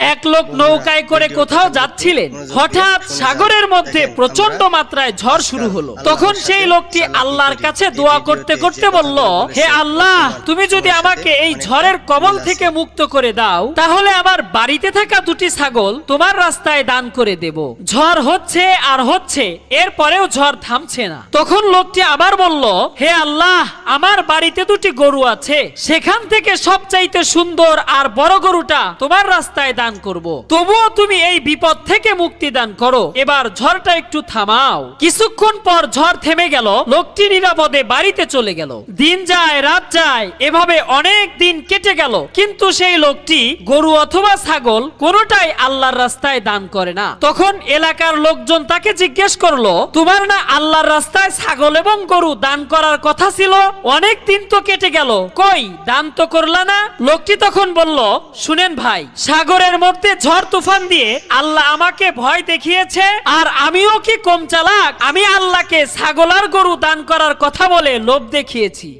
এক লোক নৌকায় করে কোথাও যাচ্ছিলেন। হঠাৎ সাগরের মধ্যে প্রচণ্ড মাত্রায় ঝড় শুরু হলো। তখন সেই লোকটি আল্লাহর কাছে দোয়া করতে করতে বলল, হে আল্লাহ, তুমি যদি আমাকে এই ঝড়ের কবল থেকে মুক্ত করে দাও, তাহলে আমার বাড়িতে থাকা দুটি ছাগল তোমার রাস্তায় দান করে দেব। ঝড় হচ্ছে আর হচ্ছে, এরপরেও ঝড় থামছে না। তখন লোকটি আবার বলল, হে আল্লাহ, আমার বাড়িতে দুটি গরু আছে। সেখান থেকে সবচাইতে সুন্দর আর বড় গরুটা তোমার রাস্তায় দান করব। তবুও তুমি এই বিপদ থেকে মুক্তি দান করো। এবার ঝড়টা একটু থামাও। কিছুক্ষণ পর ঝড় থেমে গেল। লোকটি নিরাপদে বাড়িতে চলে গেল। দিন যায়, রাত যায়, এভাবে অনেক দিন কেটে গেল। কিন্তু সেই লোকটি গরু অথবা ছাগল কোনোটাই আল্লাহর রাস্তায় দান করে না। তখন এলাকার লোকজন তাকে জিজ্ঞেস করল, তোমার না আল্লাহর রাস্তায় ছাগল এবং গরু দান করার কথা ছিল? অনেক দিন তো কেটে গেল। কই? দান তো করলা না? লোকটি তখন বলল, শুনেন ভাই, সাগরের মধ্যে ঝড় তুফান দিয়ে আল্লাহ আমাকে ভয় দেখিয়েছে, আর আমিও কি কম চালাক? আমি আল্লাহকে ছাগলার গরু দান করার কথা বলে লোভ দেখিয়েছি।